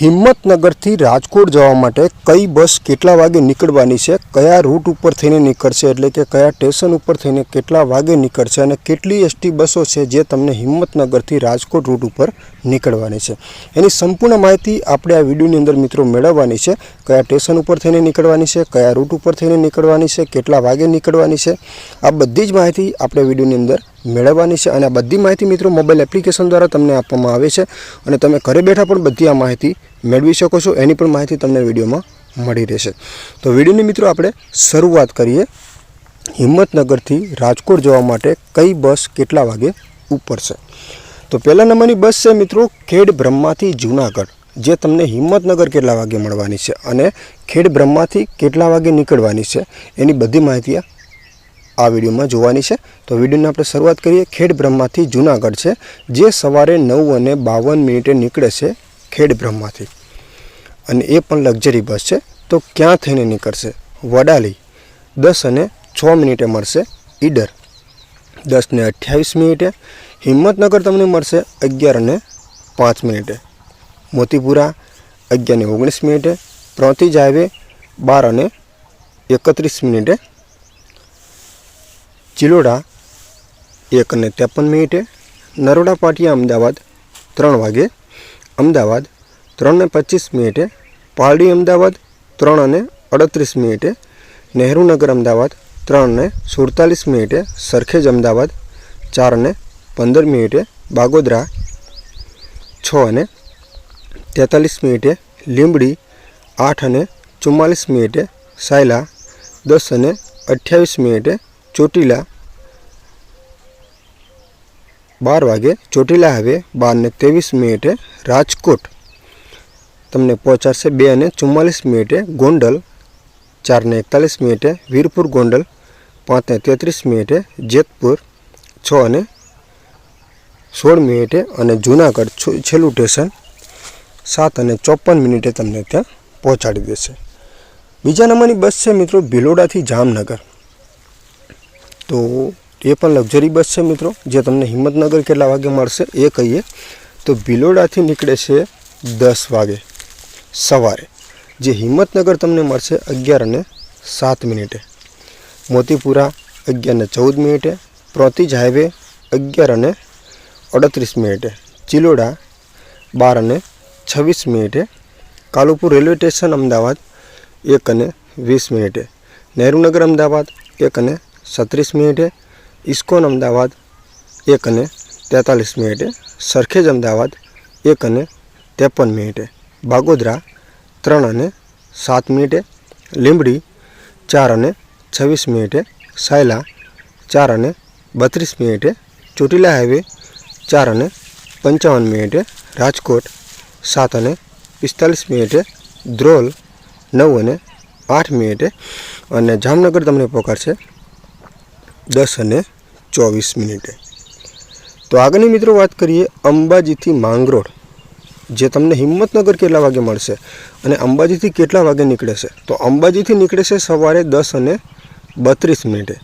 હિંમતનગરથી રાજકોટ જવા માટે કઈ બસ કેટલા વાગે નીકળવાની છે, કયા રૂટ ઉપર થઈને નીકળશે, એટલે કે કયા સ્ટેશન ઉપર થઈને કેટલા વાગે નીકળશે અને કેટલી એસટી બસો છે જે તમને હિંમતનગરથી રાજકોટ રૂટ ઉપર નીકળવાની છે. એની સંપૂર્ણ માહિતી આપણે આ વિડીયોની અંદર મિત્રો મેળવવાની છે, કયા સ્ટેશન ઉપર થઈને નીકળવાની છે, કયા રૂટ ઉપર થઈને નીકળવાની છે, કેટલા વાગે નીકળવાની છે. આ બધી જ માહિતી આપણે વિડીયોની અંદર મેળવવાની છે અને આ બધી માહિતી મિત્રો મોબાઈલ એપ્લિકેશન દ્વારા તમને આપવામાં આવે છે અને તમે ઘરે બેઠા પણ બધી આ માહિતી મેળવી શકો છો. એની પણ માહિતી તમને વિડીયોમાં મળી રહેશે. તો વિડીયોની મિત્રો આપણે શરૂઆત કરીએ. હિંમતનગરથી રાજકોટ જવા માટે કઈ બસ કેટલા વાગે ઉપડશે તો પહેલા નંબરની બસ છે મિત્રો ખેડ બ્રહ્માથી જુનાગઢ, જે તમને હિંમતનગર કેટલા વાગે મળવાની છે અને ખેડ બ્રહ્માથી કેટલા વાગે નીકળવાની છે એની બધી માહિતી આ આ વિડીયોમાં જોવાની છે. તો વિડીયોની આપણે શરૂઆત કરીએ. ખેડ બ્રહ્માથી જુનાગઢ છે, જે સવારે નવ અને બાવન મિનિટે નીકળે છે ખેડ બ્રહ્માથી. અને એ પણ લક્ઝરી બસ છે. તો ક્યાં થઈને નીકળશે? વડાલી. દસ અને છ મિનિટે મળશે ઈડર. દસ ને અઠ્યાવીસ મિનિટે હિંમતનગર તમને મળશે અગિયાર અને પાંચ મિનિટે. મોતીપુરા અગિયાર ને ઓગણીસ મિનિટે. પ્રોતિજ હાઈવે બાર અને એકત્રીસ મિનિટે ચિલોડા એક અને ત્રેપન મિનિટે, નરોડા પાટિયા અમદાવાદ ત્રણ વાગે, અમદાવાદ ત્રણ ને પચીસ મિનિટે, પારડી અમદાવાદ ત્રણ અને અડત્રીસ મિનિટે નહેરુનગર અમદાવાદ ત્રણ ને સુડતાલીસ મિનિટે, સરખેજ અમદાવાદ ચાર ને પંદર મિનિટે, બાગોદરા છ અને તેતાલીસ મિનિટે, લીંબડી આઠ અને ચુમ્માલીસ મિનિટે, સાયલા દસ અને અઠ્યાવીસ મિનિટે ચોટીલા બાર વાગે, ચોટીલા હવે બાર ને ત્રેવીસ મિનિટે રાજકોટ. તમને પહોંચાડશે બે અને ચુમ્માલીસ મિનિટે ગોંડલ ચાર ને એકતાલીસ મિનિટે વીરપુર ગોંડલ પાંચ ને તેત્રીસ મિનિટે જેતપુર, છ અને સોળ મિનિટે અને જુનાગઢ છેલ્લું સ્ટેશન, સાત અને ચોપન મિનિટે તમને ત્યાં પહોંચાડી દેશે. બીજા નંબરની બસ છે મિત્રો ભિલોડાથી જામનગર. તો એ પણ લક્ઝરી બસ છે મિત્રો. જે તમને હિંમતનગર કેટલા વાગે મળશે એ કહીએ. તો ભિલોડાથી નીકળે છે દસ વાગે, સવારે. જે હિંમતનગર તમને મળશે અગિયાર અને સાત મિનિટે. મોતીપુરા અગિયાર ને ચૌદ મિનિટે. પ્રોતિજ હાઈવે અગિયાર અને અડત્રીસ મિનિટે. ચિલોડા બાર અને છવ્વીસ મિનિટે. કાલુપુર રેલવે સ્ટેશન અમદાવાદ એક અને વીસ મિનિટે. નહેરુનગર અમદાવાદ એક અને સત્રીસ મિનિટે ઇસ્કોન અમદાવાદ એક અને તેતાલીસ મિનિટે સરખેજ અમદાવાદ એક અને ત્રેપન મિનિટે બાગોદરા ત્રણ અને સાત મિનિટે લીંબડી ચાર અને છવ્વીસ મિનિટે સાયલા ચાર અને બત્રીસ મિનિટે ચોટીલા હાઈવે ચાર અને પંચાવન મિનિટે રાજકોટ સાત અને પિસ્તાલીસ મિનિટે ધ્રોલ નવ અને આઠ મિનિટે અને જામનગર તમને પહોંચાડશે દસ અને ચોવીસ મિનિટે. તો આગળની મિત્રો વાત કરીએ અંબાજીથી માંગરોળ, જે તમને હિંમતનગર કેટલા વાગે મળશે અને અંબાજીથી કેટલા વાગે નીકળે છે તો અંબાજીથી નીકળે છે સવારે દસ અને બત્રીસ મિનિટે.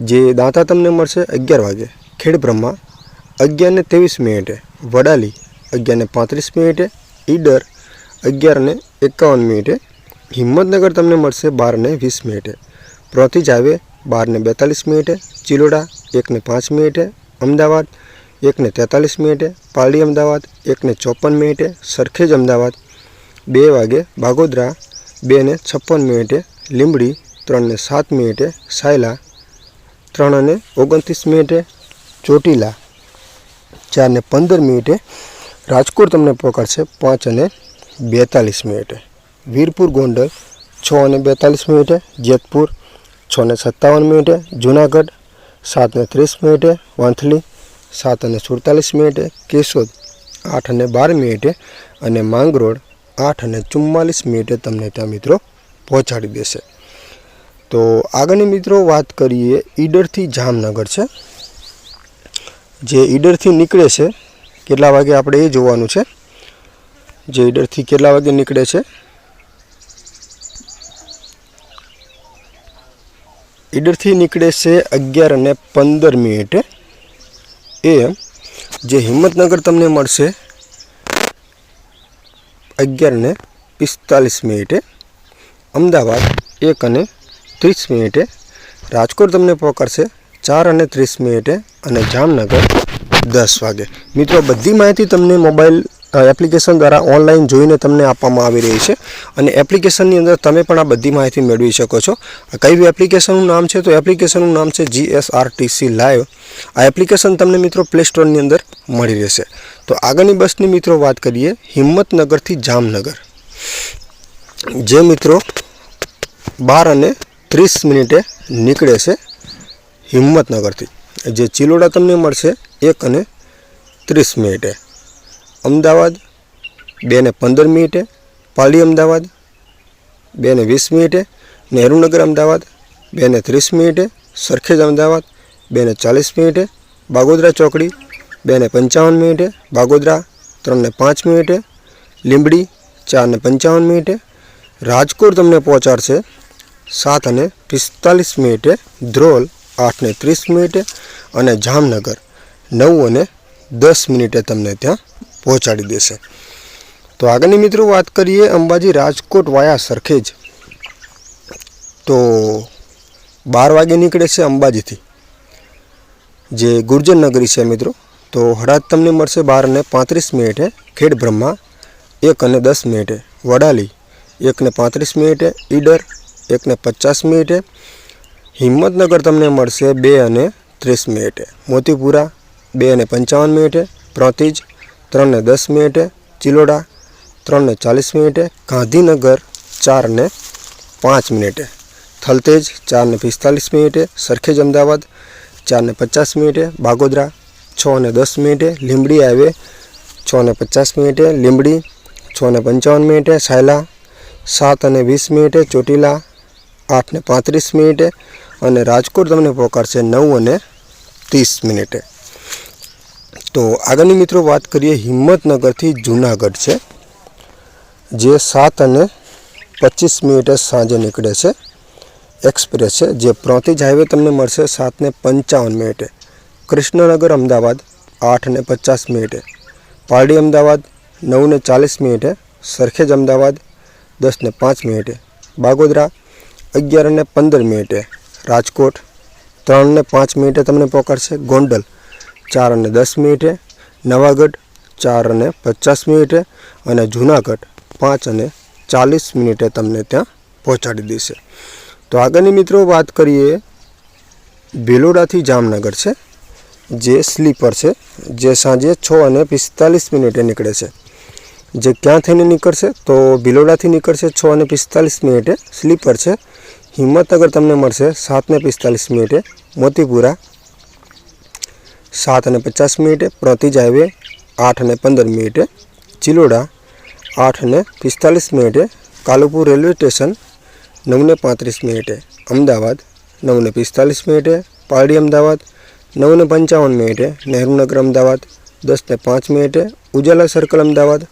જે દાંતા તમને મળશે અગિયાર વાગે. ખેડબ્રહ્મા અગિયારને ત્રેવીસ મિનિટે. વડાલી, અગિયાર ને પાંત્રીસ મિનિટે. ઈડર, અગિયાર ને એકાવન મિનિટે. હિંમતનગર તમને મળશે બાર ને વીસ મિનિટે. પ્રોતિજ હાઈવે બાર ને બેતાલીસ મિનિટે, ચિલોડા એકને પાંચ મિનિટે, અમદાવાદ એકને તેતાલીસ મિનિટે, પાલડી અમદાવાદ એકને ચોપન મિનિટે, સરખેજ અમદાવાદ બે વાગે, બાગોદરા બેને છપ્પન મિનિટે, લીંબડી ત્રણને સાત મિનિટે, સાયલા ત્રણ અને ઓગણત્રીસ મિનિટે, ચોટીલા ચારને પંદર મિનિટે, રાજકોટ તમને પકડશે પાંચ અને બેતાલીસ મિનિટે. વીરપુર ગોંડલ છ અને બેતાલીસ મિનિટે, જેતપુર છ ને સત્તાવન મિનિટે, જુનાગઢ સાત ને ત્રીસ મિનિટે, વંથલી સાત અને સુડતાલીસ મિનિટે, કેશોદ આઠ અને બાર મિનિટે અને માંગરોળ આઠ અને ચુમ્માલીસ મિનિટે તમને ત્યાં મિત્રો પહોંચાડી દેશે. તો આગળની મિત્રો વાત કરીએ ઈડરથી જામનગર છે. જે ઈડરથી નીકળે છે, કેટલા વાગે આપણે એ જોવાનું છે. જે ઈડરથી કેટલા વાગે નીકળે છે ઈડરથી નીકળે છે અગિયાર અને પંદર મિનિટે. એ જે હિંમતનગર તમને મળશે. અગિયાર ને પિસ્તાલીસ મિનિટે. અમદાવાદ એક અને ત્રીસ મિનિટે. રાજકોટ તમને પકડશે ચાર અને ત્રીસ મિનિટે અને જામનગર દસ વાગે. મિત્રો, બધી માહિતી તમને મોબાઈલ એપ્લિકેશન દ્વારા ઓનલાઈન જોઈને તમને આપવામાં આવી રહી છે. અને એપ્લિકેશનની અંદર તમે પણ આ બધી માહિતી મેળવી શકો છો. કઈ એપ્લિકેશનનું નામ છે તો એપ્લિકેશનનું નામ છે જીએસઆરટીસી લાઈવ આ એપ્લિકેશન તમને મિત્રો પ્લે સ્ટોરની અંદર મળી રહેશે. તો આગળની બસની મિત્રો વાત કરીએ હિંમતનગરથી જામનગર. જે મિત્રો બાર અને ત્રીસ મિનિટે નીકળે છે હિંમતનગરથી. જે ચિલોડા તમને મળશે એક અને ત્રીસ મિનિટે. અમદાવાદ બે ને પંદર મિનિટે, પાલી અમદાવાદ બે ને વીસ મિનિટે, નહેરુનગર અમદાવાદ બે ને ત્રીસ મિનિટે, સરખેજ અમદાવાદ બે ને ચાલીસ મિનિટે, બાગોદરા ચોકડી બે ને પંચાવન મિનિટે, બાગોદરા ત્રણ ને પાંચ મિનિટે, લીંબડી ચાર ને પંચાવન મિનિટે, રાજકોટ તમને પહોંચાડશે સાત અને પિસ્તાલીસ મિનિટે, ધ્રોલ આઠ ને ત્રીસ મિનિટે અને જામનગર નવ અને દસ મિનિટે તમને ત્યાં પહોંચાડી દેશે. તો આગળની મિત્રો વાત કરીએ અંબાજી રાજકોટ વાયા સરખેજ. તો બાર વાગે નીકળે છે અંબાજીથી. જે ગુર્જર નગરી છે મિત્રો. તો હળાદ તમને મળશે બાર અને પાંત્રીસ મિનિટે, ખેડ બ્રહ્મા એક અને દસ મિનિટે, વડાલી એકને પાંત્રીસ મિનિટે, ઈડર એકને પચાસ મિનિટે, હિંમતનગર તમને મળશે બે અને ત્રીસ મિનિટે, મોતીપુરા બે અને પંચાવન મિનિટે, પ્રોતિજ ત્રણ ને દસ મિનિટે ચિલોડા, ત્રણને ચાલીસ મિનિટે ગાંધીનગર, ચારને પાંચ મિનિટે થલતેજ, ચારને પિસ્તાલીસ મિનિટે સરખેજ અમદાવાદ, ચારને પચાસ મિનિટે બાગોદરા છ અને દસ મિનિટે લીંબડી હાઈવે છ ને પચાસ મિનિટે લીંબડી છ ને પંચાવન મિનિટે સાયલા સાત અને વીસ મિનિટે ચોટીલા આઠ ને પાંત્રીસ મિનિટે અને રાજકોટ તમને પહોંચાડશે નવ અને ત્રીસ મિનિટે. તો આગળની મિત્રો વાત કરીએ હિંમતનગરથી જુનાગઢ છે, જે સાત અને પચીસ મિનિટે સાંજે નીકળે છે. એક્સપ્રેસ છે, જે પ્રોતિજ હાઈવે તમને મળશે સાતને પંચાવન મિનિટે. કૃષ્ણનગર અમદાવાદ આઠ ને પચાસ મિનિટે. પારડી અમદાવાદ નવ ને ચાલીસ મિનિટે. સરખેજ અમદાવાદ દસ ને પાંચ મિનિટે. બાગોદરા અગિયાર ને પંદર મિનિટે. રાજકોટ ત્રણ ને પાંચ મિનિટે તમને પહોંચાડશે ગોંડલ ચાર અને દસ મિનિટે, નવાગઢ ચાર અને પચાસ મિનિટે અને જૂનાગઢ પાંચ અને ચાલીસ મિનિટે તમને ત્યાં પહોંચાડી દેશે. તો આગળની મિત્રો વાત કરીએ, ભિલોડાથી જામનગર છે, જે સ્લીપર છે, જે સાંજે છ અને પિસ્તાલીસ મિનિટે નીકળે છે. જે ક્યાં થઈને નીકળશે? તો ભિલોડાથી નીકળશે છ અને પિસ્તાલીસ મિનિટે સ્લીપર છે. હિંમતનગર તમને મળશે સાત ને પિસ્તાલીસ મિનિટે મોતીપુરા સાત અને પચાસ મિનિટે પ્રતિજ હાઈવે આઠ અને પંદર મિનિટે. ચિલોડા આઠ અને પિસ્તાલીસ મિનિટે. કાલુપુર રેલવે સ્ટેશન નવ ને પાંત્રીસ મિનિટે. અમદાવાદ નવ ને પિસ્તાલીસ મિનિટે. પારડી અમદાવાદ નવ ને પંચાવન મિનિટે. નહેરુનગર અમદાવાદ દસ ને પાંચ મિનિટે. ઉજાલા સર્કલ અમદાવાદ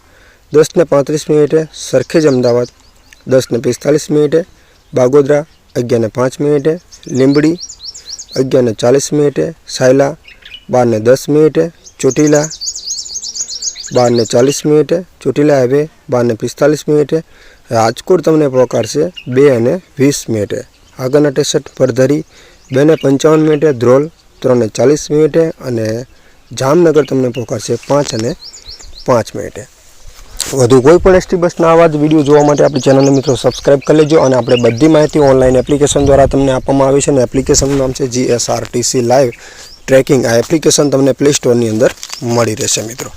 દસ ને પાંત્રીસ મિનિટે. સરખેજ અમદાવાદ દસ ને પિસ્તાલીસ મિનિટે. બાગોદરા અગિયાર ને પાંચ મિનિટે. લીંબડી અગિયાર ને ચાલીસ મિનિટે. સાયલા બાર ને દસ મિનિટે ચોટીલા, બારને ચાલીસ મિનિટે ચોટીલા હાઈવે, બારને પિસ્તાલીસ મિનિટે. રાજકોટ તમને પહોંચાડશે બે અને વીસ મિનિટે. આગળના સ્ટેશન પરધરી બે ને પંચાવન મિનિટે ધ્રોલ ત્રણ ને ચાલીસ મિનિટે અને જામનગર તમને પહોંચાડશે પાંચ અને પાંચ મિનિટે. વધુ કોઈ પણ એસટી બસના આવા જ વીડિયો જોવા માટે આપણી ચેનલને મિત્રો સબસ્ક્રાઇબ કરી લેજો અને આપણે બધી માહિતી ઓનલાઈન એપ્લિકેશન દ્વારા તમને આપવામાં આવી છે અને એપ્લિકેશનનું નામ છે જીએસઆરટીસી લાઈવ ટ્રેકિંગ આ એપ્લિકેશન તમને પ્લે સ્ટોરની અંદર મળી રહેશે મિત્રો.